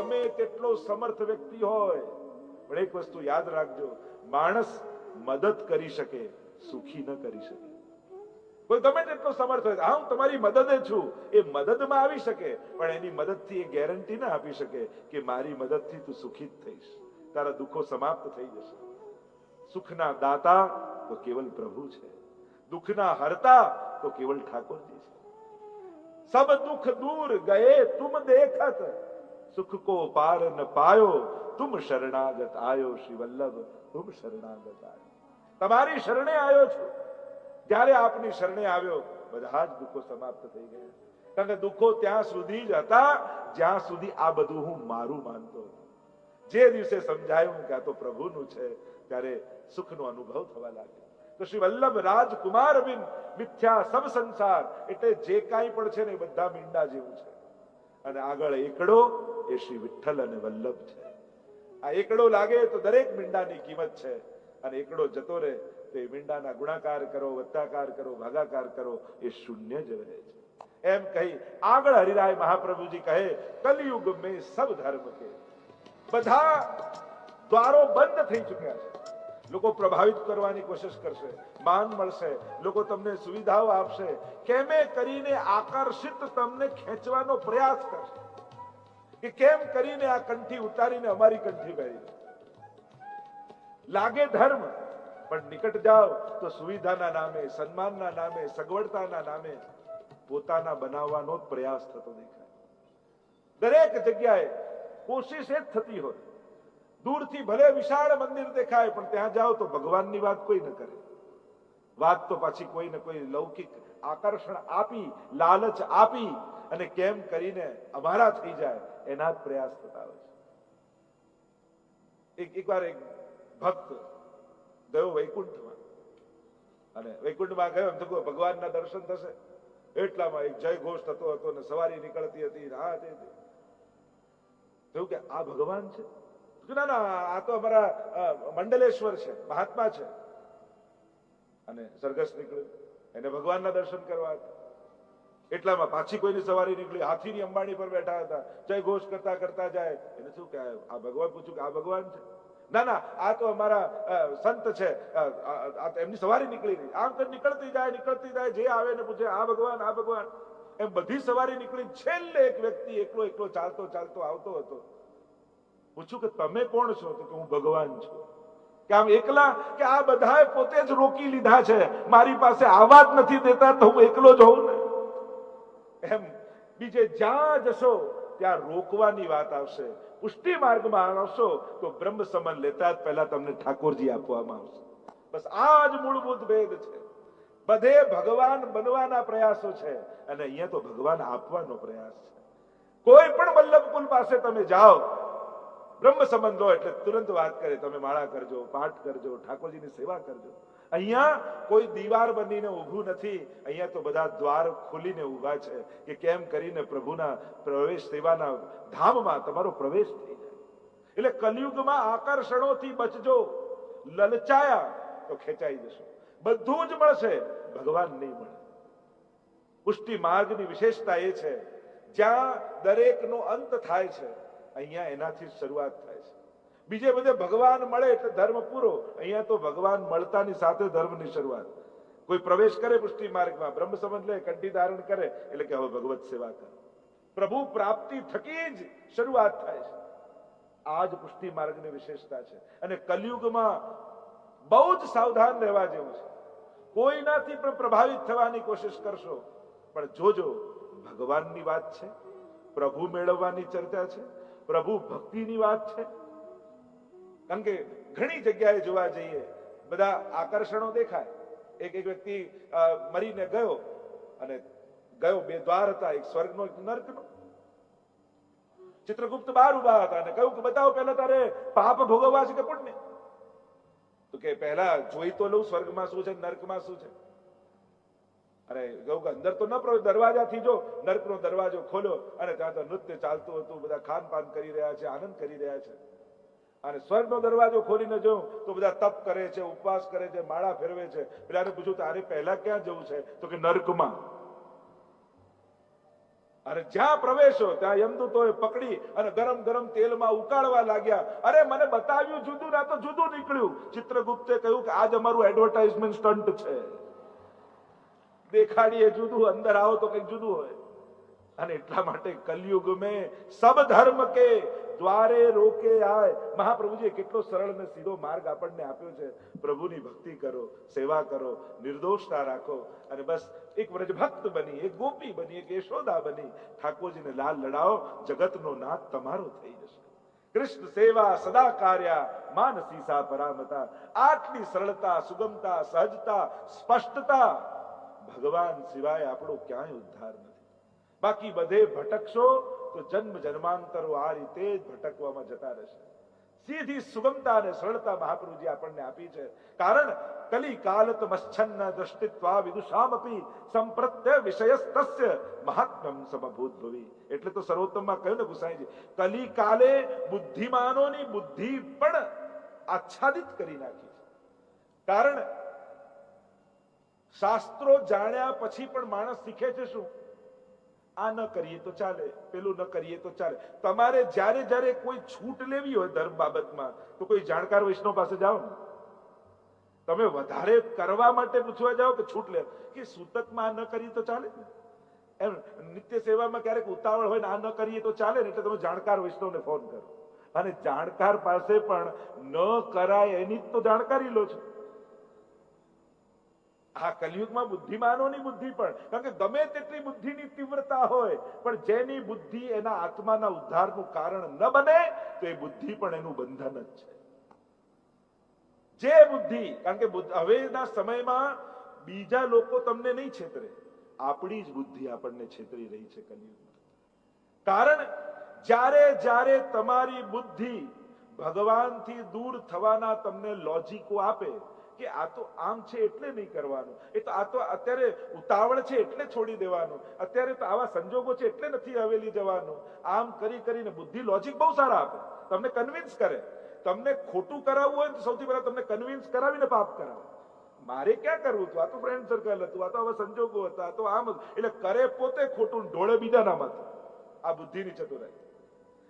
ગમે તેટલો સમર્થ વ્યક્તિ હોય. પણ એક વસ્તુ યાદ રાખજો, માણસ મદદ કરી શકે, સુખી ન કરી શકે. કોઈ ગમે તેટલો સમર્થ હોય. હા, હું તમારી મદદે છું. એ મદદમાં આવી શકે, પણ એની મદદથી એ ગેરંટી ના આપી શકે કે મારી મદદથી તું સુખી થઈશ. તારા દુઃખો સમાપ્ત થઈ જશે. સુખના દાતા તો કેવલ પ્રભુ છે. દુઃખના હરતા તો કેવલ ઠાકોરજી છે. સબ દુઃખ દૂર ગયે તુમ દેખત. સુખ કો પાર ન પાયો, તુમ શરણાગત આયો શ્રી વલ્લભ તુમ શરણાગત આયો. તમારી શરણે આવ્યો છું. જ્યારે આપની શરણે આવ્યો, બધા જ દુઃખો સમાપ્ત થઈ ગયા. કારણ કે દુઃખો ત્યાં સુધી જ હતા, જ્યાં સુધી આ બધું હું મારું માનતો જે દિવસે સમજાયું કે આ તો પ્રભુનું છે, ત્યારે સુખનો અનુભવ થવા લાગ્યો. તો શ્રી વલ્લભ રાજકુમાર બિન મિથ્યા સબ સંસાર, એટલે જે કાંઈ પણ છે ને એ બધા મીંડા જેવું છે. અને આગળ એકડો એ શ્રી વિઠ્ઠલ અને વલ્લભ છે. આ એકડો લાગે તો દરેક મીંડાની કિંમત છે. અને એકડો જતો રહે તો એ મીંડાના ગુણાકાર કરો, વત્તાકાર કરો, ભાગાકાર કરો, એ શૂન્ય જ રહે છે. એમ કહી આગળ હરિરાય મહાપ્રભુજી કહે, કલયુગ મેં સબ ધર્મ કે. બધા દ્વારો બંધ થઈ ચુક્યા છે. લોકો પ્રભાવિત કરવાની કોશિશ કરશે, માન મળશે, લોકો તમને સુવિધાઓ આપશે. કેમે કરીને આકર્ષિત તમને ખેંચવાનો પ્રયાસ કરશે? કે કેમ કરીને આ કંઠી ઉતારીને અમારી કંઠી પહેરી? લાગે ધર્મ, પણ નિકટ જાઓ તો સુવિધાના નામે, સન્માનના નામે, સગવડતાના નામે પોતાના બનાવવાનો પ્રયાસ થતો દેખાય. દરેક જગ્યાએ કોશિશ એ જ થતી હોય. દૂરથી ભલે વિશાળ મંદિર દેખાય, પણ ત્યાં જાઓ તો ભગવાનની વાત કોઈ ન કરે. વાત તો પાછી કોઈ ને કોઈ લૌકિક આકર્ષણ આપી, લાલચ આપી અને કેમ કરીને અમારા થઈ જાય, એના જ પ્રયાસ થતા હોય છે. એક એકવાર એક ભક્ત ગયો વૈકુંઠમાં. અને વૈકુંઠમાં ગયો, એમ તો ભગવાનના દર્શન થશે. એટલામાં એક જય ઘોષ થતો હતો અને સવારી નીકળતી હતી રાહ તે. કે આ ભગવાન છે? ના ના આ તો અમારા મંડલેશ્વર છે, મહાત્મા છે. અને સરઘસ નીકળ્યું. એને ભગવાનના દર્શન કરવા હતા. એટલામાં પાછી કોઈની સવારી નીકળી. હાથીની અંબાણી પર બેઠા હતા. જય ઘોષ કરતા કરતા જાય. એને શું કે આ ભગવાન પૂછ્યું કે આ ભગવાન છે? ના ના, આ તો અમારા સંત છે. તો એમની સવારી નીકળી ગઈ આમ કરી નીકળતી જાય નીકળતી જાય, જે આવે ને પૂછે, આ ભગવાન આ ભગવાન. એમ બધી સવારી નીકળી. છેલ્લે એક વ્યક્તિ એકલો એકલો ચાલતો ચાલતો આવતો હતો. પૂછ્યું કે તમે કોણ છો? તો કે હું ભગવાન છું. કે આમ એકલા કે આ બધાએ પોતે જ રોકી લીધા છે. મારી પાસે આવા જ નથી દેતા તો હું એકલો જ હોઉં ને? એમ બીજે જ્યાં જશો, ત્યાં રોકવાની વાત આવશે. પુષ્ટિ માર્ગમાં આવશો, તો બ્રહ્મ સમન લેતા જ પહેલા તમને ઠાકોરજી આપવામાં આવશે. બસ આ જ મૂળભૂત ભેદ છે. બધે ભગવાન બનવાના પ્રયાસો છે અને અહીંયા તો ભગવાન આપવાનો પ્રયાસ છે. કોઈ પણ વલ્લભકુલ પાસે તમે જાઓ બ્રહ્મ સંબંધ લો એટલે તુરંત વાત કરે, તમે માળા કરજો, પાઠ કરજો, ઠાકોરજીની સેવા કરજો. અહીંયા કોઈ દીવાર બનીને ઊભું નથી, અહીંયા તો બધા દ્વાર ખોલીને ઊભા છે કે કેમ કરીને પ્રભુના પ્રવેશ સેવાના ધામમાં તમારો પ્રવેશ થઈ જાય. એટલે કલયુગમાં આકર્ષણોથી બચજો, લલચાયા તો ખેંચાઈ જશો. બધું જ મળશે, ભગવાન નહીં મળે. પુષ્ટિ માર્ગની વિશેષતા એ છે, જ્યાં દરેકનો અંત થાય છે અહીંયા એનાથી શરૂઆત થાય છે. બીજે બધે ભગવાન મળે એટલે ધર્મ પૂરો. અહીંયા તો ભગવાન મળતાની સાથે ધર્મની શરૂઆત. કોઈ પ્રવેશ કરે પુષ્ટિ માર્ગમાં, બ્રહ્મ સંબંધ લે, કંઠી ધારણ કરે, એટલે કે હવે ભગવત સેવા કરે. પ્રભુ પ્રાપ્તિ થકી જ શરૂઆત થાય છે. આ જ પુષ્ટિ માર્ગની વિશેષતા છે. અને કલયુગમાં બહુ જ સાવધાન રહેવા જેવું છે. કોઈનાથી પણ પ્રભાવિત થવાની કોશિશ કરશો, પણ જોજો, ભગવાનની વાત છે. પ્રભુ મેળવવાની ચર્ચા છે, પ્રભુ ભક્તિની વાત છે. કારણ કે ઘણી જગ્યાએ જોવા જઈએ, બધા આકર્ષણો દેખાય. એક એક વ્યક્તિ મરીને ગયો અને ગયો બે દ્વાર હતા, એક સ્વર્ગનો, એક નર્કનો. ચિત્રગુપ્ત બહાર ઊભા હતા અને કહ્યું કે, બતાવો પહેલા તારે પાપ ભોગવવા છે કે પુણ્ય? તો કે, પહેલા જોઈ તો લઉં, સ્વર્ગમાં શું છે, નર્કમાં શું છે? અરે કહ્યું અંદર તો ન પ્રવેશ, દરવાજાથી જો નર્કનો દરવાજો ખોલ્યો અને ત્યાં તો નૃત્ય ચાલતું હતું, બધા ખાનપાન કરી રહ્યા છે, આનંદ કરી રહ્યા છે. અને સ્વર્ગનો દરવાજો ખોલીને જોઉં તો બધા તપ કરે છે, ઉપવાસ કરે છે, માળા ફેરવે છે. પેલાને પૂછ્યું, તારે પહેલા ક્યાં જવું છે? તો કે નર્કમાં. અને જ્યાં પ્રવેશો, ત્યાં યમદૂતોએ પકડી અને ગરમ ગરમ તેલમાં ઉકાળવા લાગ્યા. અરે મને બતાવ્યું, જુદું, ના તો જુદું નીકળ્યું. ચિત્રગુપ્તે કહ્યું કે આજ અમારું એડવર્ટાઇઝમેન્ટ સ્ટન્ટ છે. દેખાડીએ જુદું, અંદર આવો તો કંઈક જુદું હોય. અને એટલા માટે કલયુગ મેં સબ ધર્મ કે દ્વારે રોકે આય. મહાપ્રભુજીએ કેટલો સરળ ને સીધો માર્ગ આપણને આપ્યો છે. પ્રભુની ભક્તિ કરો, સેવા કરો, નિર્દોષતા રાખો. અને બસ એક વ્રજભક્ત બની, એક ગોપી બની, એક યશોદા બની. ઠાકોરજીને લાલ લડાવો, જગતનો નાથ તમારો થઈ જશે. કૃષ્ણ સેવા સદા કાર્યા માનસી સા પરામતા. આટલી સરળતા, સુગમતા, સહજતા, સ્પષ્ટતા ભગવાન સિવાય આપણો ક્યાંય ઉદ્ધાર નથી. બાકી બધે ભટકશો તો જન્મ જન્માંતરો આ રીતે જ ભટકવામાં જતા રહેશે. સીધી સુગમતા અને સરળતા મહાપ્રભુજી આપણને આપી છે. કારણ કલી કાલત મચ્છન્ન દ્રષ્ટિત્વા વિદુષામપી સંપ્રત્ય વિષયસ્તસ્ય મહાત્મ્યમ સમભૂત ભવી. એટલે તો સર્વોત્તમમાં કહ્યું ને ગુસાઈજી કલી કાલે બુદ્ધિમાનોની બુદ્ધિ પણ આચ્છાદિત કરી નાખી છે. કારણ શાસ્ત્રો જાણ્યા પછી પણ માણસ શીખે છે શું? આ ન કરીએ તો ચાલે, પેલું ન કરીએ તો ચાલે. તમારે જ્યારે જ્યારે કોઈ છૂટ લેવી હોય ધર્મ બાબતમાં, તો કોઈ જાણકાર વૈષ્ણવ પાસે જાઓ ને. તમે વધારે કરવા માટે પૂછવા જાઓ કે છૂટ લે. કે સૂતકમાં આ ન કરીએ તો ચાલે એમ નિત્ય સેવામાં ક્યારેક ઉતાવળ હોય ને આ ન કરીએ તો ચાલે ને, એટલે તમે જાણકાર વૈષ્ણવને ફોન કરો. અને જાણકાર પાસે પણ ન કરાય એની જ તો જાણકારી લો છો. આ કલયુગમાં બુદ્ધિમાનોની બુદ્ધિ પણ, કારણ કે ગમે તેટલી બુદ્ધિની તીવ્રતા હોય, પણ જેની બુદ્ધિ એના આત્માના ઉદ્ધારનું કારણ ન બને, તો એ બુદ્ધિ પણ એનું બંધન જ છે. જે બુદ્ધિ, કારણ કે હવેના સમયમાં બીજા લોકો તમને નહીં છેતરે, આપણી જ બુદ્ધિ આપણને છેતરી રહી છે કલયુગમાં. કારણ જ્યારે જ્યારે તમારી બુદ્ધિ ભગવાનથી દૂર થવાના તમને લોજિકો આપે કે આ તો આમ છે એટલે નહીં કરવાનું. એ તો આ તો અત્યારે ઉતાવળ છે એટલે છોડી દેવાનું. અત્યારે તો આવા સંજોગો છે એટલે નથી હવેલી જવાનું. આમ કરી કરીને બુદ્ધિ લોજિક બહુ સારા આપે. તમને કન્વિન્સ કરે. તમને ખોટું કરાવવું હોય તો સૌથી પહેલા તમને કન્વિન્સ કરાવીને પાપ કરાવે. મારે ક્યાં કરવું હતું આ તો ફ્રેન્ડ સર્કલ હતું, આ તો આવા સંજોગો હતા, આ તો આમ એટલે કરે પોતે ખોટું ઢોળે બીજાના મત આ બુદ્ધિની ચતુરાઈ.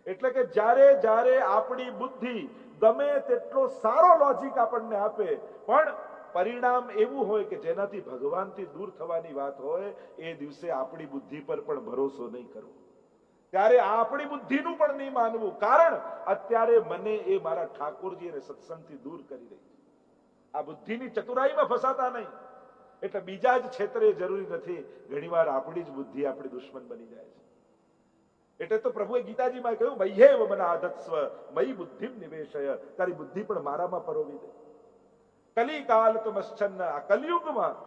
એટલે કે જ્યારે જ્યારે આપણી બુદ્ધિ ગમે તેટલો સારો લોજિક આપણને આપે, પણ પરિણામ એવું હોય કે જેનાથી ભગવાનથી દૂર થવાની વાત હોય, એ દિવસે આપણી બુદ્ધિ પર પણ ભરોસો નહીં કરવો. ત્યારે આપણી બુદ્ધિનું પણ નહીં માનવું. કારણ અત્યારે મને એ મારા ઠાકોરજી અને સત્સંગથી દૂર કરી રહી છે. આ બુદ્ધિની ચતુરાઈમાં ફસાતા નહીં. એટલે બીજા જ ક્ષેત્રે જરૂરી નથી. ઘણીવાર આપણી જ બુદ્ધિ આપણી દુશ્મન બની જાય છે. એટલે તો પ્રભુએ ગીતાજીમાં કહ્યું મહ્યેવ મન આધત્સ્વ મયી બુદ્ધિમ નિવેશય, તારી બુદ્ધિ પણ મારામાં પરોવી દે. કલિકાલ તમશ્ચન્ન આ કલયુગમાં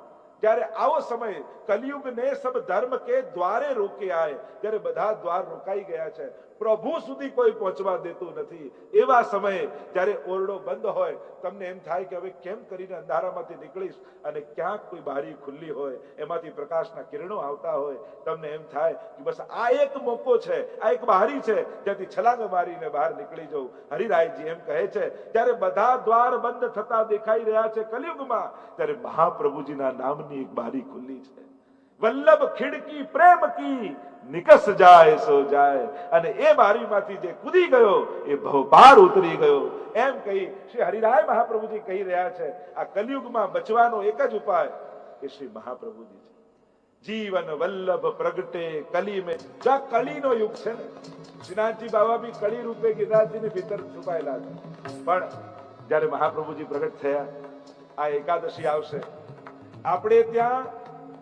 જ્યારે આવો સમય કલિયુગ ને સબ ધર્મ કે દ્વારે રોકે આય, ત્યારે બધા દ્વાર રોકાઈ ગયા છે. પ્રભુ સુધી કોઈ પહોંચવા દેતું નથી. એવા સમયે જ્યારે ઓરડો બંધ હોય, તમને એમ થાય કે હવે કેમ કરીને અંધારામાંથી નીકળીશ અને ક્યાંક કોઈ બારી ખુલ્લી હોય, એમાંથી પ્રકાશના કિરણો આવતા હોય, તમને એમ થાય કે બસ આ એક મોકો છે, આ એક બારી છે ત્યાંથી છલાંગ મારીને બહાર નીકળી જવું હરિરાયજી એમ કહે છે ત્યારે બધા દ્વાર બંધ થતા દેખાઈ રહ્યા છે કલયુગમાં, ત્યારે મહાપ્રભુજીના નામની એક બારી ખુલ્લી છે. વલ્લભ ખીડકી, પ્રેમ કી, નિકસ જાય, સો જાય. અને એ બારીમાંથી જે કૂદી ગયો, એ ભવપાર ઉતરી ગયો. એમ કહી શ્રી હરિરાય મહાપ્રભુજી કહી રહ્યા છે, આ કલયુગમાં બચવાનો એક જ ઉપાય એ શ્રી મહાપ્રભુજી છે. જીવન વલ્લભ પ્રગટે કલી મેં જા કલીનો યુગ છે ને, શ્રીનાથજી બાબા બી કળી રૂપે ગિરિરાજજીની ભીતર છુપાયેલા છે. પણ જ્યારે મહાપ્રભુજી પ્રગટ થયા, આ એકાદશી આવશે, આપણે ત્યાં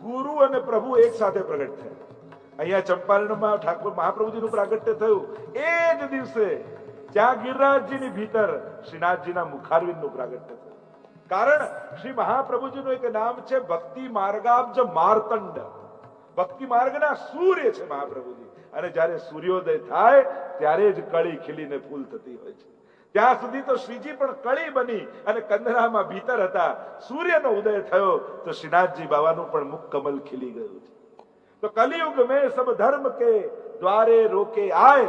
ગુરુ અને પ્રભુ એક સાથે પ્રગટ થયા. અહીંયા ચંપારણમાં ઠાકોર મહાપ્રભુજીનું પ્રાગટ્ય થયું. એ જ દિવસે ત્યાં ગિરિરાજજીની ભીતર શ્રીનાથજીના મુખારવિંદનું પ્રાગટ્ય થયું. કારણ શ્રી મહાપ્રભુજીનું એક નામ છે ભક્તિ માર્ગાબ્જ માર્તંડ. ભક્તિ માર્ગના સૂર્ય છે મહાપ્રભુજી. અને જ્યારે સૂર્યોદય થાય, ત્યારે જ કળી ખીલીને ફૂલ થતી હોય છે. ત્યાં સુધી તો શ્રીજી પણ કળી બની અને કંદરામાં ભીતર હતા. સૂર્યનો ઉદય થયો તો શ્રીનાથજી બાવાનું પણ મુખ કમલ ખીલી ગયું છે. તો કલિયુગ મેં સબ ધર્મ કે દ્વારે રોકે આય.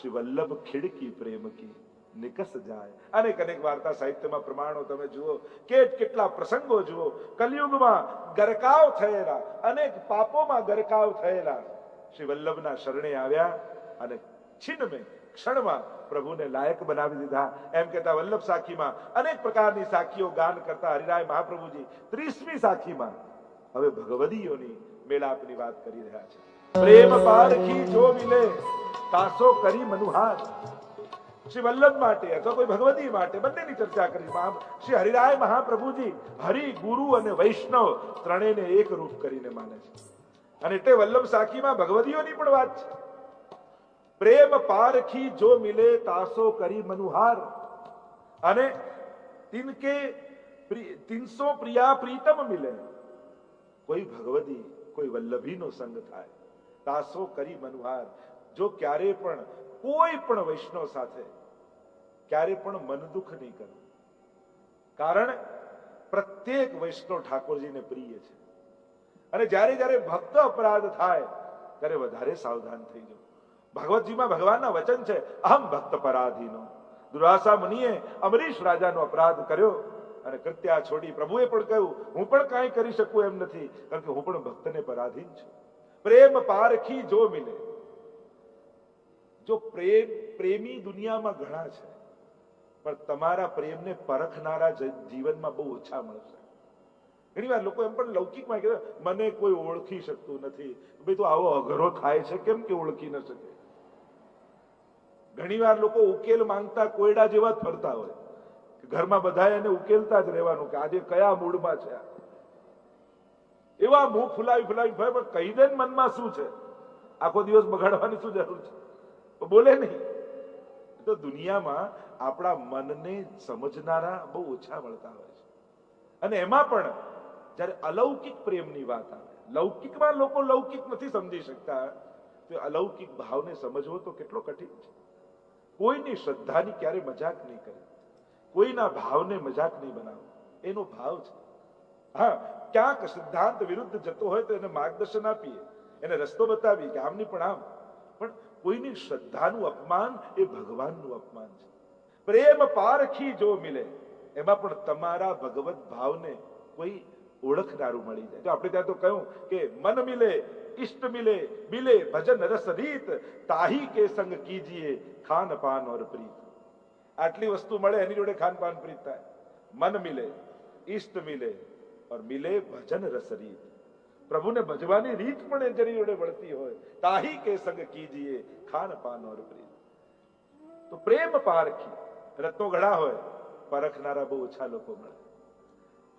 શ્રી વલ્લભ ખીડકી પ્રેમ કી નિકસ જાય. અનેક અનેક વાર્તા સાહિત્યમાં પ્રમાણો તમે જુઓ. કે કેટલા પ્રસંગો જુઓ. કલિયુગમાં ગરકાવ થયેલા. અનેક પાપોમાં ગરકાવ થયેલા. શ્રી વલ્લભના શરણે આવ્યા અને છિન્નમે ક્ષણમાં પ્રભુને લાયક બનાવી દીધા. એમ કહેતા વલ્લભ સાખીમાં અનેક પ્રકારની સાખીઓ ગાન કરતા હરિરાય મહાપ્રભુજી ત્રીસમી સાખીમાં હવે ભગવદીઓની મેળાપની વાત કરી રહ્યા છે. પ્રેમ પારખી જો મિલે, તાસો કરી મનુહાર. શ્રી વલ્લભ માટે અથવા કોઈ ભગવતી માટે બંનેની ચર્ચા કરી. શ્રી હરિરાય મહાપ્રભુજી હરિ ગુરુ અને વૈષ્ણવ ત્રણેયને એક રૂપ કરીને માને છે. અને એટલે વલ્લભ સાખીમાં ભગવતીઓની પણ વાત છે. પ્રેમ પારખી જો મિલે તાસો કરી મનુહાર. અને તિનકે તિનસો પ્રિયા પ્રીતમ મિલે. કોઈ ભગવતી, કોઈ વલ્લભીનો સંગ થાય. તાસો કરી મનુહાર. જો ક્યારે પણ, કોઈ પણ વૈષ્ણવ સાથે, ક્યારે પણ મન દુઃખ નહીં કરો. કારણ પ્રત્યેક વૈષ્ણવ ઠાકોરજીને પ્રિય છે. અને જ્યારે જ્યારે ભક્ત અપરાધ થાય, ત્યારે વધારે સાવધાન થઈ જાઓ ભાગવતજીમાં ભગવાનના વચન છે. અહમ ભક્ત પરાધીનો. દુર્વાસા મુનિએ અમરીશ રાજાનો અપરાધ કર્યો અને કૃત્યા છોડી પ્રભુએ પણ કહ્યું, હું પણ કાંઈ કરી શકું એમ નથી, કારણ કે હું પણ ભક્તને પરાધીન છું. પ્રેમ પારખી જો મિલે. જો પ્રેમ, પ્રેમી દુનિયામાં ઘણા છે, પણ તમારા પ્રેમને પરખનારા જીવનમાં બહુ ઓછા મળશે. ઘણી વાર લોકો એમ પણ લૌકિકમાં કહે મને કોઈ ઓળખી શકતું નથી. ભાઈ, તો આવો અઘરો થાય છે, કેમ કે ઓળખી ન શકે? ઘણી વાર લોકો ઉકેલ માંગતા કોયડા જેવા જ ફરતા હોય. ઘરમાં બધા એને ઉકેલતા જ રહેવાનું કે આજે કયા મૂડમાં છે એવા મુખ ફુલાવી ફુલાવી ભાઈ પણ કહી દે મનમાં શું છે? આખો દિવસ બગાડવાની શું જરૂર છે? બોલે નહીં. તો દુનિયામાં આપણા મનને સમજનારા બહુ ઓછા મળતા હોય છે. અને એમાં પણ જ્યારે અલૌકિક પ્રેમની વાત આવે, લૌકિકમાં લોકો લૌકિક નથી સમજી શકતા, તો અલૌકિક ભાવને સમજવો તો કેટલો કઠિન છે. કોઈની શ્રદ્ધાની ક્યારે મજાક નહીં કરે. કોઈના ભાવને મજાક નહીં બનાવો. એનો ભાવ છે. હા, ક્યાંક સિદ્ધાંત વિરુદ્ધ જતો હોય તો એને માર્ગદર્શન આપીએ, એને રસ્તો બતાવીએ કે આમની પણ આમ. પણ કોઈની શ્રદ્ધાનું અપમાન એ ભગવાનનું અપમાન છે. પ્રેમ પારખી જો મિલે, એમાં પણ તમારા ભગવત ભાવને કોઈ ઓળખનારું મળી જાય. તો આપણે ત્યાં તો કહ્યું કે, મન મિલે ઇષ્ટ मिले मिले ભજન રસ રીત તાહી કે સંગ કીજીએ ખાન પાન ઓર પ્રીત આટલી વસ્તુ મળે એની જોડે ખાન પાન પ્રીત થાય મન મિલે ઇષ્ટ મિલે ઓર મિલે ભજન રસ રીત પ્રભુને ભજવાની રીત પણ જેની જોડે મળતી હોય તાહી કે સંગ કીજીએ ખાન પાન ઓર પ્રીત તો પ્રેમ પારખી રત્નો ઘણા હોય પરખનારા બહુ ઓછા લોકો મળે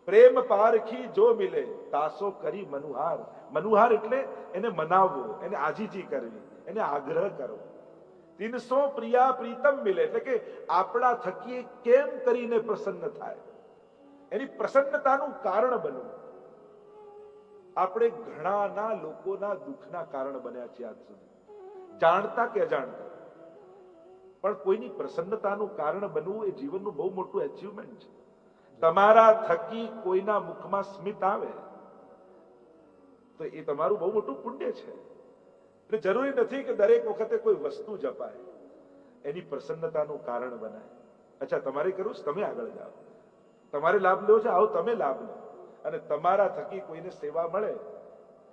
પ્રેમ પારખી જો મિલે, તાસો કરી મનુહાર. મનુહાર એટલે એને મનાવવો, એને આજીજી કરવી, એને આગ્રહ કરવો. તીનસો પ્રિયા પ્રીતમ મિલે, એટલે કે આપણા થકી કેમ કરીને પ્રસન્ન થાય? એની પ્રસન્નતાનું કારણ બનવું. આપણે ઘણાના લોકોના દુઃખના કારણ બન્યા છીએ આજ સુધી. જાણતા કે અજાણતા. પણ કોઈની પ્રસન્નતાનું કારણ બનવું એ જીવનનું બહુ મોટું એચિવમેન્ટ છે. તમારા થકી કોઈના મુખમાં સ્મિત આવે, તો એ તમારું બહુ મોટું પુણ્ય છે. એટલે જરૂરી નથી કે દરેક વખતે કોઈ વસ્તુ જપાય, એની પ્રસન્નતાનું કારણ બનાય. અચ્છા, તમારે કરવું તમે આગળ જાઓ. તમારે લાભ લેવો છે, આવો, તમે લાભ લો. અને તમારા થકી કોઈને સેવા મળે,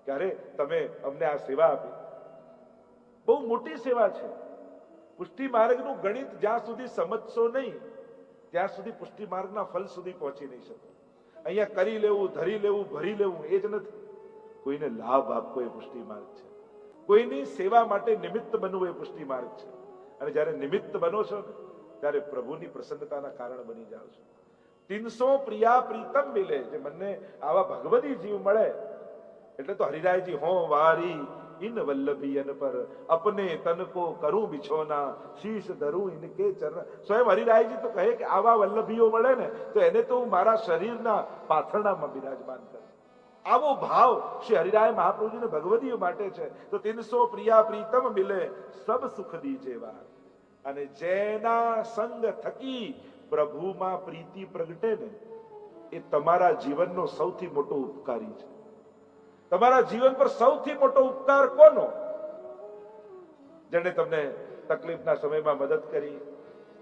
ત્યારે તમે અમને આ સેવા આપી. બહુ મોટી સેવા છે. પુષ્ટિ માર્ગનું ગણિત જ્યાં સુધી સમજશો નહીં ત્યાં સુધી પુષ્ટિ માર્ગના ફલ સુધી પહોંચી નહીં શકો. અહીંયા કરી લેવું, ધરી લેવું, ભરી લેવું એ જ નથી. કોઈને લાભ આપવો એ પુષ્ટિ માર્ગ છે. કોઈની સેવા માટે નિમિત્ત બનવું એ પુષ્ટિ માર્ગ છે. અને જ્યારે નિમિત્ત બનો છો ને, ત્યારે પ્રભુની પ્રસન્નતાના કારણ બની જાઓ છો. તીનસો પ્રિયા પ્રીતમ મિલે, જે મને આવા ભગવતી જીવ મળે. એટલે તો હરિરાયજી, હો વારી ઇન વલ્લભીયન પર અપને તન કો કરું બિછોના શીશ ધરું ઇનકે ચરણ સ્વયં હરિરાયજી તો કહે કે આવા વલ્લભીઓ મળે ને તો એને તો હું મારા શરીરના પાથરણામાં બિરાજમાન કરું આવો ભાવ શ્રી હરિરાય મહાપ્રભુજીને ભગવદીઓ માટે છે, તો તીનસો પ્રિયા પ્રીતમ મિલે સબ સુખ દી જેવા અને જેના સંગ થકી પ્રભુમાં પ્રીતિ પ્રગટે ને, એ તમારા જીવનનો સૌથી મોટો ઉપકારી છે. તમારા જીવન પર સૌથી મોટો ઉપકાર કોનો? જેણે તમને તકલીફના સમયમાં મદદ કરી,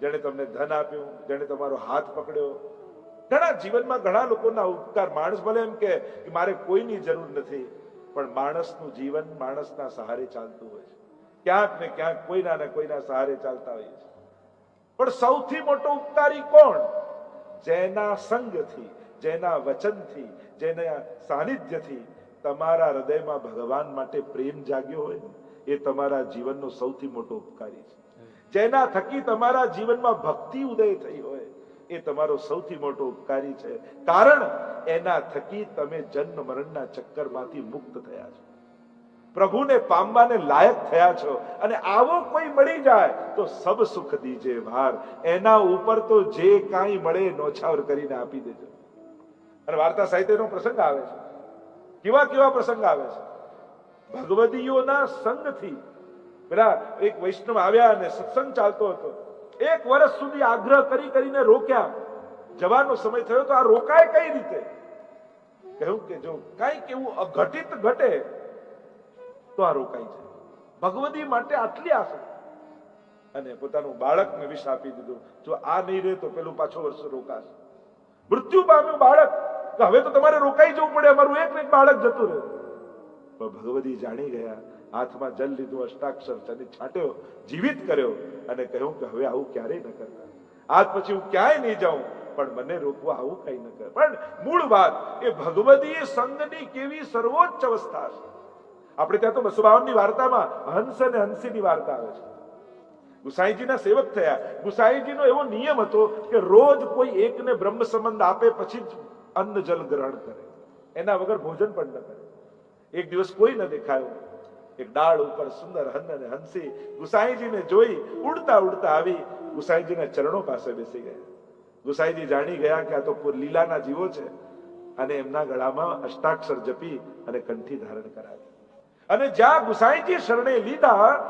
જેણે તમને ધન આપ્યું, જેણે તમારો હાથ પકડ્યો. ઘણા જીવનમાં ઘણા લોકોના ઉપકાર. માણસ ભલે એમ કે મારે કોઈની જરૂર નથી, પણ માણસનું જીવન માણસના સહારે ચાલતું હોય છે. ક્યાંક ને ક્યાંક કોઈના ને કોઈના સહારે ચાલતા હોઈએ છે પણ સૌથી મોટો ઉપકારી કોણ? જેના સંગથી, જેના વચનથી, જેના સાનિધ્યથી તમારા હૃદયમાં ભગવાન માટે પ્રેમ જાગ્યો હોય ને એ તમારા જીવનનો સૌથી મોટો ઉપકારી છે. જેના થકી તમારા જીવનમાં ભક્તિ ઉદય થઈ હોય એ તમારો સૌથી મોટો ઉપકારી છે. કારણ એના થકી તમે જન્મ મરણના ચક્કરમાંથી મુક્ત થયા છો. પ્રભુને પામવાને લાયક થયા છો અને આવો કોઈ મળી જાય તો સબ સુખ દીજે ભાર. એના ઉપર તો જે કાંઈ મળે નોછાવર કરીને આપી દેજો. અને વાર્તા સાહિત્યનો પ્રસંગ આવે છે. કેવા કેવા પ્રસંગ આવે છે? ભગવદીઓના સંગથી પેલા એક વૈષ્ણવ આવ્યા અને સત્સંગ ચાલતો હતો. એક વર્ષ સુધી આગ્રહ કરી કરીને રોક્યા. જવાનો સમય થયો તો આ રોકાય કઈ રીતે? કહ્યું કે જો કાંઈક એવું અઘટિત ઘટે, તો આ રોકાય છે ભગવદી માટે આટલી આશા. અને પોતાનું બાળકને વિષ આપી દીધું. જો આ નહીં રહે તો પેલું પાછો વર્ષ રોકાશે. મૃત્યુ પામ્યું બાળક. હવે તો તમારે રોકાઈ જવું પડે, અમારું એક એક બાળક જતું રહે. પણ ભગવદી જાણી ગયા, હાથમાં જલ લીધું, અષ્ટાક્ષર ચને છાંટ્યો, જીવિત કર્યો અને કહ્યું કે હવે આવું ક્યારેય ન કરતા. આજ પછી હું ક્યાંય નહીં જાઉં, પણ મને રોકવા આવું કઈ ન કરે. પણ મૂળ વાત, એ ભગવદી સંઘની કેવી સર્વોચ્ચ અવસ્થા છે. આપણે ત્યાં તો બસો બાવનની વાર્તામાં હંસ અને હંસીની વાર્તા આવે છે. ગુસાઈજીના સેવક થયા. ગુસાઈજીનો એવો નિયમ હતો કે રોજ કોઈ એકને બ્રહ્મ સંબંધ આપે પછી જ અન્ન જલ ગ્રહણ કરે. એના વગર ભોજન પણ ન કરે. એક દિવસ કોઈ ન દેખાયો. એક ડાળ ઉપર સુંદર હન અને હંસી ગુસાઈજીને જોઈ ઉડતા ઉડતા આવી ગુસાઈજીના ચરણો પાસે બેસી ગયા. ગુસાઈજી જાણી ગયા કે આ તો લીલાના જીવો છે અને એમના ગળામાં અષ્ટાક્ષર જપી અને કંઠી ધારણ કરાવી. અને જ્યાં ગુસાઈજી શરણે લીધા,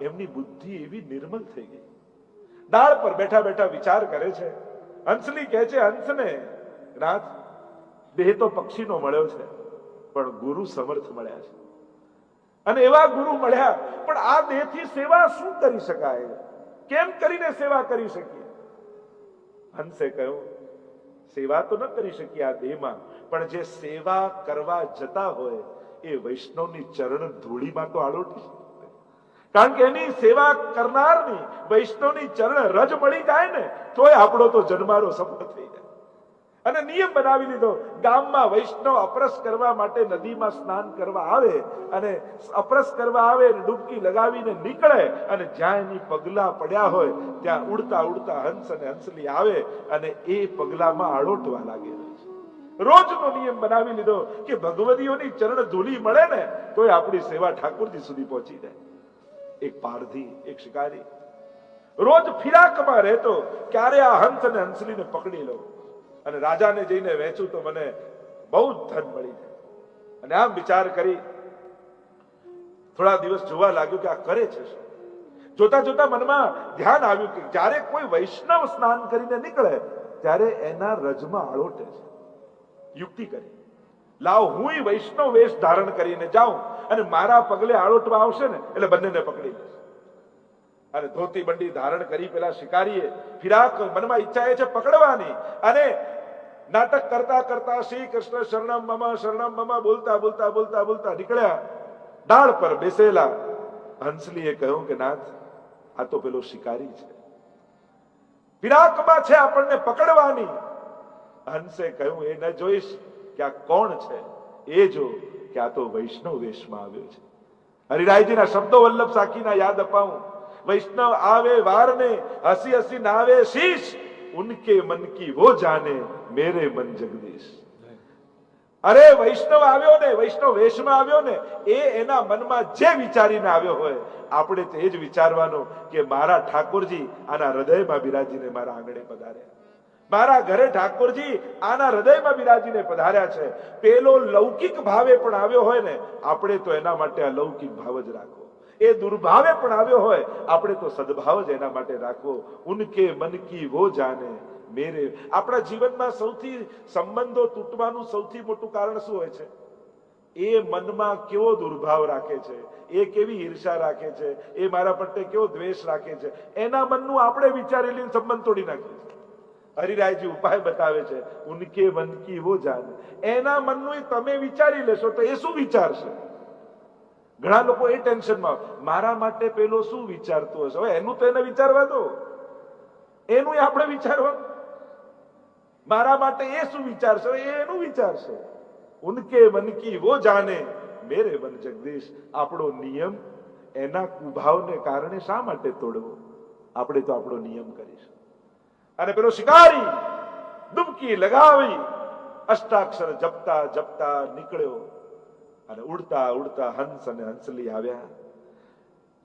એમની બુદ્ધિ એવી નિર્મલ થઈ ગઈ. ડાળ પર બેઠા બેઠા વિચાર કરે છે. હંસલી કહે છે, હંસને નાથ દેહ તો પક્ષીનો મળ્યો છે, પણ ગુરુ સમર્થ મળ્યા છે. અને એવા ગુરુ મળ્યા, પણ આ દેહથી સેવા શું કરી શકાય? કેમ કરીને સેવા કરી શકીએ? હંસે કહ્યું, સેવા તો ન કરી શકીએ આ દેહમાં, પણ જે સેવા કરવા જતા હોય, એ વૈષ્ણવની ચરણ ધૂળીમાં તો આળોટી કારણ કે એની સેવા કરનારની વૈષ્ણવની ચરણ રજ મળી જાય ને, તોય આપણો તો જન્મારો સફળ થઈ જાય. અને નિયમ બનાવી લીધો. ગામમાં વૈષ્ણવ અપરસ કરવા માટે નદીમાં સ્નાન કરવા આવે અને અપરસ કરવા આવે અને ડૂબકી લગાવીને નીકળે અને જ્યાં એની પગલા પડ્યા હોય, ત્યાં ઉડતા ઉડતા હંસ અને હંસલી આવે અને એ પગલામાં આળોટવા લાગે. રોજનો નિયમ બનાવી લીધો કે ભગવદીઓની ચરણ ધૂલી મળે ને તોય આપણી સેવા ઠાકોરજી સુધી પહોંચી જાય. એક પારધી, એક શિકારી. રોજ ફિરાકમાં રહેતો, ક્યારે આ હંસ અને હંસલીને પકડી લો? અને રાજાને જઈને વેચું તો મને બહુ જ ધન મળી જાય. અને આમ વિચાર કરી થોડા દિવસ જોવા લાગ્યું કે આ કરે છે જોતા જોતા મનમાં ધ્યાન આવ્યું કે જ્યારે કોઈ વૈષ્ણવ સ્નાન કરીને નીકળે, ત્યારે એના રજમાં આળોટે છે. યુક્તિ કરી. લાવ હું વૈષ્ણવ વેશ ધારણ કરીને જાઉં અને મારા પગલે આળોટવા આવશે ને, એટલે બંનેને પકડી લેશે અને ધોતી બંડી ધારણ કરી પેલા શિકારીએ, ફિરાક, મનમાં ઈચ્છા એ છે પકડવાની. અને નાટક કરતા કરતા શ્રી કૃષ્ણ શરણમ મમા શરણમ મમા બોલતા બોલતા બોલતા બોલતા નીકળ્યા. ડાળ પર બેસેલા. હંસલીએ કહ્યું કે, નાથ, આ તો પેલો શિકારી છે. પિરાકમાં છે આપણને પકડવાની. હંસે કહ્યું, એ ન જોઈશ કે આ કોણ છે. એ જો કે આ તો વૈષ્ણવ વેશમાં આવ્યો છે. હરિરાયજીના શબ્દો વલ્લભ સાખીના યાદ અપાવું. વૈષ્ણવ આવે વારને, હસી હસી નાવે શીશ. ઉનકે મન की वो જાને મેરે મન જગદીશ અરે વૈષ્ણવ આવ્યો ને વૈષ્ણવ વેશમાં આવ્યો ને એ એના મનમાં જે વિચારીને આવ્યો હોય આપણે તે જ વિચારવાનું કે મારા ઠાકોરજી આના હૃદયમાં બિરાજીને મારા આંગણે પધાર્યા મારા ઘરે ઠાકોરજી આના હૃદયમાં બિરાજીને પધાર્યા છે પેલો લૌકિક ભાવે પણ આવ્યો હોય ને આપણે તો એના માટે અલૌકિક ભાવ જ રાખવો એ દુર્ભાવે પણ આવ્યો હોય, આપણે તો સદભાવ જ એના માટે રાખવો. ઉનકે મન કી વો જાને? મેરે. આપણા જીવનમાં સૌથી સંબંધો તૂટવાનું સૌથી મોટું કારણ શું હોય છે? એ મનમાં કેવો દુર્ભાવ રાખે છે? એ કેવી ઈર્ષા રાખે છે? એ મારા પ્રત્યે કેવો દ્વેષ રાખે છે? એના મનનું આપણે વિચારેલી સંબંધ તોડી નાખીએ હરિરાયજી ઉપાય બતાવે છે, ઉનકે મન કી વો જાન? એના મનનું તમે વિચારી લેશો તો એ શું વિચારશે? ઘણા લોકો એ ટેન્શનમાં, મારા માટે પેલો શું વિચારતો હશે? હવે એનું તો એને વિચારવા દો. એનું આપણે વિચારવાનું. મારા માટે એ શું વિચારશે? એ એનું વિચારશે. ઉનકે મન કી વો જાને? મેરે મન જગદીશ, આપણો નિયમ એના કુભાવને કારણે શા માટે તોડવો? આપણે તો આપણો નિયમ કરીશું. અને પેલો શિકારી ડૂબકી લગાવી, અષ્ટાક્ષર જપતા જપતા નીકળ્યો. અને ઉડતા ઉડતા હંસ અને હંસલી આવ્યા.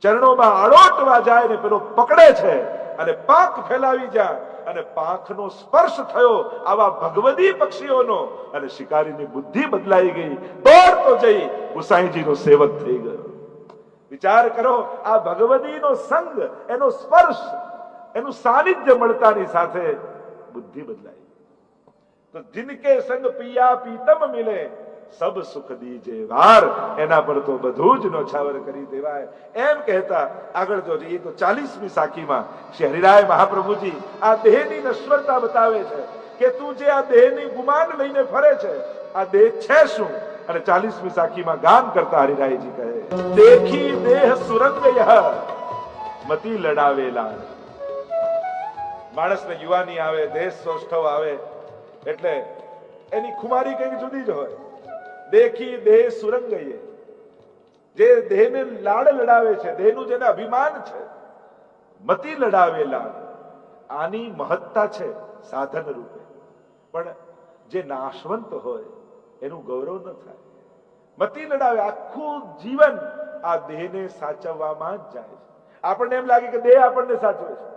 ચરણોમાં અડોટવા જાય ને પેલો પકડે છે અને પાંખ ફેલાવી જાય અને પાંખનો સ્પર્શ થયો આવા ભગવદી પક્ષીઓનો અને શિકારીની બુદ્ધિ બદલાઈ ગઈ. દોડતો જઈ, ગુસાઈજીનો સેવક થઈ ગયો. વિચાર કરો, આ ભગવદીનો સંગ, એનો સ્પર્શ, એનું સાનિધ્ય મળતાની સાથે બુદ્ધિ બદલાઈ. તો જિનકે સંગ પિયા પીતમ મિલે સબ સુખ દીજે વાર, એના પર તો બધું જ નોછાવર કરી દેવાય. એમ કહેતા આગળ જો જઈએ તો ચાલીસમી સાખીમાં શ્રી હરિરાય મહાપ્રભુજી આ દેહની નશ્વરતા બતાવે છે કે તું જે આ દેહની ગુમાન લઈને ફરે છે, આ દેહ છે શું? અને ચાલીસમી સાખીમાં ગાન કરતા હરિરાયજી કહે, દેખી દેહ સુરંગ મતી લડાવેલા માણસને યુવાની આવે દેશ સૌષ્ઠવ આવે, એટલે એની ખુમારી કંઈક જુદી જ હોય. દેખી દેહ સુરંગયે. જે દેહને લાડ લડાવે છે, દેહનું જેને અભિમાન છે, મતી લડાવે લાડ, આની મહત્તા છે સાધન રૂપે. પણ જે નાશવંત હોય, એનું ગૌરવ ન થાય. મતી લડાવે, આખું જીવન આ દેહને સાચવવામાં જ જાય છે. આપણને એમ લાગે કે દેહ આપણને સાચવે છે.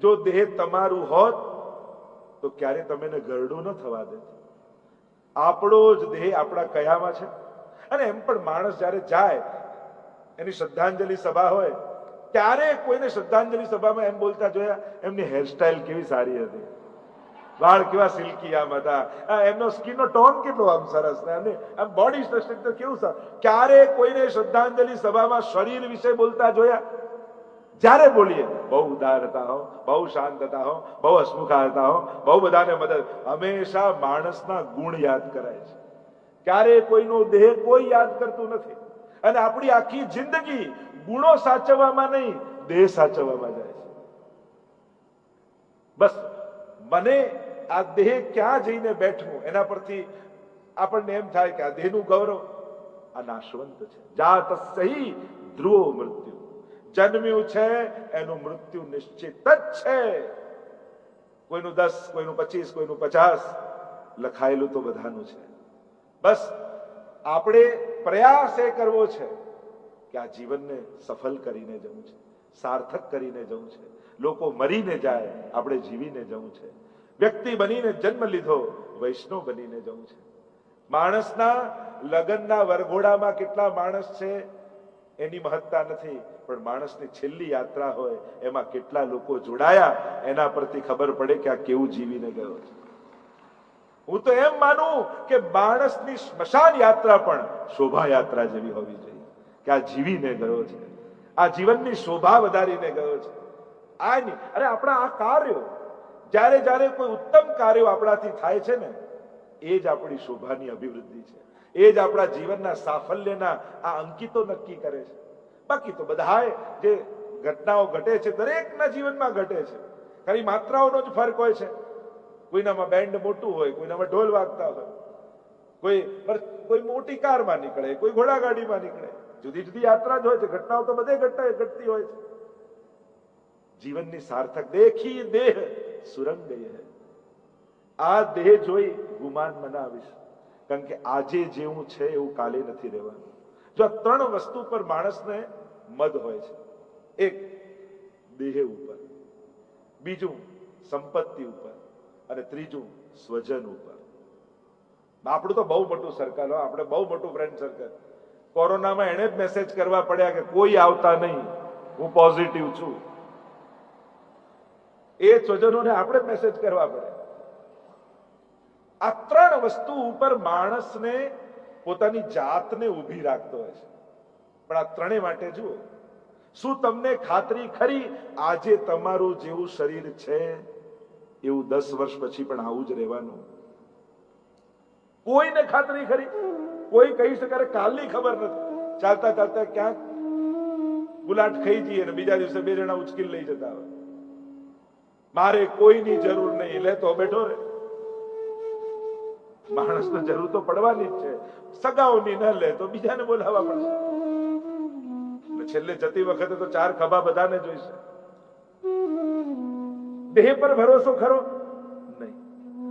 જો દેહ તમારું હોત, તો ક્યારે તમે ગરડું ન થવા દે આપણો જ દેહ આપણા કયામાં છે? અને એમ પણ માણસ જ્યારે જાય, એની શ્રદ્ધાંજલિ સભા હોય, ત્યારે કોઈને શ્રદ્ધાંજલિ સભામાં એમ બોલતા જોયા, એમની હેરસ્ટાઇલ કેવી સારી હતી? વાળ કેવા સિલ્કી આમ હતા? એમનો સ્કીનનો ટોન કેટલો આમ સરસ ને? અને આમ બોડી સ્ટ્રક્ચર કેવું સર ક્યારે કોઈને શ્રદ્ધાંજલિ સભામાં શરીર વિશે બોલતા જોયા? જ્યારે બોલીએ, બહુ ઉદારતા હો, બહુ શાંત હતા હો, બહુ હસમુખા હો, બહુ બધાને મદદ. હંમેશા માણસના ગુણ યાદ કરાય છે. ક્યારે કોઈનો દેહ કોઈ યાદ કરતું નથી. અને આપણી આખી જિંદગી ગુણો સાચવવામાં નહીં, દેહ સાચવવામાં જાય છે. બસ, મને આ દેહ ક્યાં જઈને બેઠવું એના પરથી આપણને એમ થાય કે આ દેહનું ગૌરવ આ નાશવંત છે. જાત સહી ધ્રુવ મૃત્યુ. જન્મ્યું છે, એનું મૃત્યુ નિશ્ચિત જ છે. કોઈનું દસ, કોઈનું પચીસ, કોઈનું પચાસ, લખાયેલું તો બધાનું છે. બસ, આપણે પ્રયાસ એ કરવો છે કે આ જીવનને સફળ કરીને જવું છે, સાર્થક કરીને જવું છે. લોકો મરીને જાય, આપણે જીવીને જવું છે. વ્યક્તિ બનીને જન્મ લીધો, વૈષ્ણવ બનીને જવું છે. માણસના લગ્નના વરઘોડામાં કેટલા માણસ છે? એની મહત્તા નથી, પણ માણસની છેલ્લી યાત્રા હોય, એમાં કેટલા લોકો જોડાયા, એના પરથી ખબર પડે કે આ કેવું જીવીને ગયો છે. હું તો એમ માનું કે માણસની સ્મશાન યાત્રા પણ શોભાયાત્રા જેવી હોવી જોઈએ, કે આ જીવીને ગયો છે. આ જીવનની શોભા વધારીને ગયો છે. આ નહીં, અરે આપણા આ કાર્યો, જ્યારે જ્યારે કોઈ ઉત્તમ કાર્યો આપણાથી થાય છે ને, એ જ આપણી શોભાની અભિવૃદ્ધિ છે. એ જ આપણા જીવનના સાફલ્યના આ અંકિતો નક્કી કરે છે. બાકી તો બધાએ જે ઘટનાઓ ઘટે છે, દરેકના જીવનમાં ઘટે છે. ખાલી માત્રાઓનો જ ફરક હોય છે. કોઈનામાં બેન્ડ મોટું હોય, કોઈનામાં ઢોલ વાગતા હોય. કોઈ કોઈ મોટી કારમાં નીકળે, કોઈ ઘોડાગાડીમાં નીકળે. જુદી જુદી યાત્રા જ હોય છે, ઘટનાઓ તો બધે ઘટના ઘટતી હોય છે. જીવનની સાર્થક દેખી દેહ સુરંગ ગઈ આ દેહ જોઈ ગુમાન મનાવીશ. કારણ કે આજે જેવું છે એવું કાલે નથી રહેવાનું. જો આ ત્રણ વસ્તુ પર માણસને મદ હોય છે, એક દેહ ઉપર, બીજું સંપત્તિ ઉપર, અને ત્રીજું સ્વજન ઉપર. આપણું તો બહુ મોટું સર્કલ હોય આપણે બહુ મોટું ફ્રેન્ડ સર્કલ કોરોનામાં એને જ મેસેજ કરવા પડ્યા કે કોઈ આવતા નહીં, હું પોઝિટિવ છું. એ સ્વજનોને આપણે મેસેજ કરવા પડે આ ત્રણ વસ્તુ ઉપર માણસને પોતાની જાતને ઊભી રાખતો હોય છે. પણ આ ત્રણેય માટે જુઓ, શું તમને ખાતરી ખરી? આજે તમારું જેવું શરીર છે, એવું દસ વર્ષ પછી પણ આવું જ રહેવાનું. કોઈને ખાતરી ખરી? કોઈ કહી શકે કાલની ખબર નથી. ચાલતા ચાલતા ક્યાંક ગુલાટ ખાઈ જઈએ ને બીજા દિવસે બે જણા ઉચકીને લઈ જતા હોય. મારે કોઈની જરૂર નહીં. લે તો બેઠો રે. માણસને જરૂર તો પડવાની જ છે. સગાઓની ન લે તો બીજાને બોલાવવા પડશે. છેલ્લે જતી વખતે તો ચાર ખભા બધાને જોઈશે. દેહ પર ભરોસો ખરો? નહીં.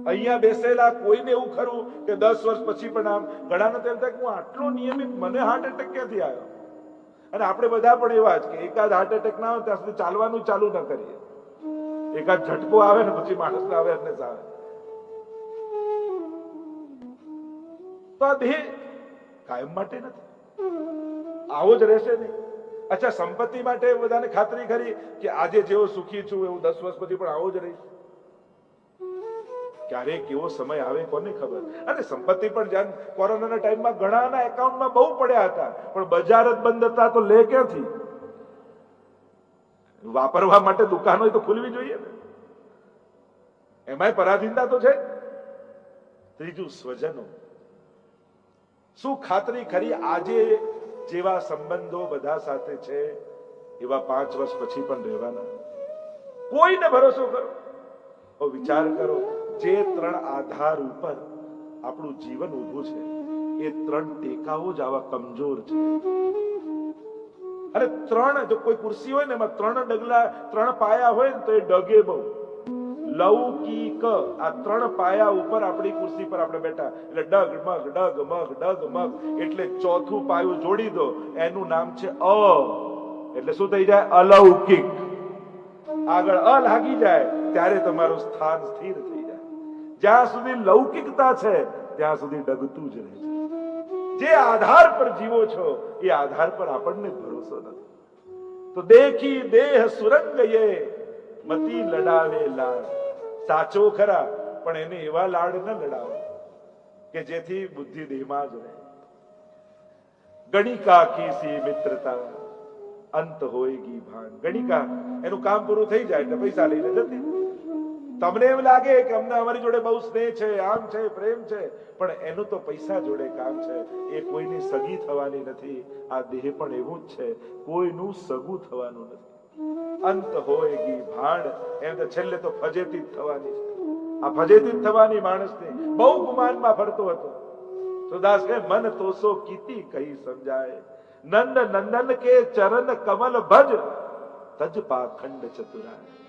અહીંયા બેસેલા કોઈને એવું ખરું કે દસ વર્ષ પછી પણ આમ ઘણાને તેમ થાય કે હું આટલો નિયમિત મને હાર્ટ એટેક ક્યાંથી આવ્યો? અને આપણે બધા પણ એવા જ કે એકાદ હાર્ટ એટેક ના આવે ત્યાં સુધી ચાલવાનું ચાલુ ન કરીએ. એકાદ ઝટકો આવે ને પછી માણસને અવેરનેસ આવે આવો જ રહેશે નહીં. અચ્છા, સંપત્તિ માટે બધાને ખાતરી કરી કે આજે જેવો સુખી છું એવું દસ વર્ષ પછી પણ આવો જ રહીશ. ક્યારે કેવો સમય આવે કોને ખબર? અને સંપત્તિ પણ જાણ કોરોનાના ટાઈમમાં ઘણાના એકાઉન્ટમાં બહુ પડ્યા હતા, પણ બજાર જ બંધ હતા તો લે ક્યાંથી? વાપરવા માટે દુકાનો તો ખુલવી જોઈએ ને. એમાંય પરાધીનતા તો છે. ત્રીજું સ્વજનો. શું ખાતરી ખરી આજે જેવા સંબંધો બધા સાથે છે? એવા પાંચ વર્ષ પછી પણ રહેવાના. કોઈને ભરોસો કરો. વિચાર કરો, જે ત્રણ આધાર ઉપર આપણું જીવન ઊભું છે, એ ત્રણ ટેકાઓ જ આવા કમજોર છે. અને ત્રણ, જો કોઈ ખુરશી હોય ને એમાં ત્રણ ડગલા, ત્રણ પાયા હોય ને તો એ ડગે બહુ. લૌકિક આ ત્રણ પાયા ઉપર આપણી ખુરશી પર આપણે બેઠા. એટલે ડગ, મગ ડગ મગ ડગ, મગ. એટલે ચોથું પાયું જોડી દો. એનું નામ છે અ. એટલે શું થઈ જાય? અલૌકિક. આગળ અ લાગી જાય, ત્યારે તમારું સ્થાન સ્થિર થઈ જાય. જ્યાં સુધી લૌકિકતા છે, ત્યાં સુધી ડગતું જ રહે છે. જે આધાર પર જીવો છો, એ આધાર પર આપણને ભરોસો નથી. તો દેખી દેહ સુરંગ મતી લડાવે લાડ. સાચો ખરા, પણ એને એવા લાડ ન લડાવો કે જેથી બુદ્ધિ દેહમાં જ રહે. ગણિકા કીસી મિત્રતા, અંત હોયગી ભાન. ગણિકા, એનું કામ પૂરું થઈ જાય એટલે પૈસા લઈને જતી. તમને એમ લાગે કે અમને અમારી જોડે બહુ સ્નેહ છે, આમ છે, પ્રેમ છે, પણ એનું તો પૈસા જોડે કામ છે. એ કોઈની સગી થવાની નથી. આ દેહ પણ એવું જ છે. કોઈનું સગું થવાનું નથી. અંત હોયગી ભાંડ. એમ તો છેલ્લે તો ફજેતી જ થવાની. આ ફજેતી જ થવાની માણસને બહુ ગુમાનમાં ફરતો હતો. સુદાસ કહે મન તોસો કીતી કહી સમજાય. નંદ નંદન કે ચરણ કમલ ભજ, તજ પાખંડ ચતુરાય.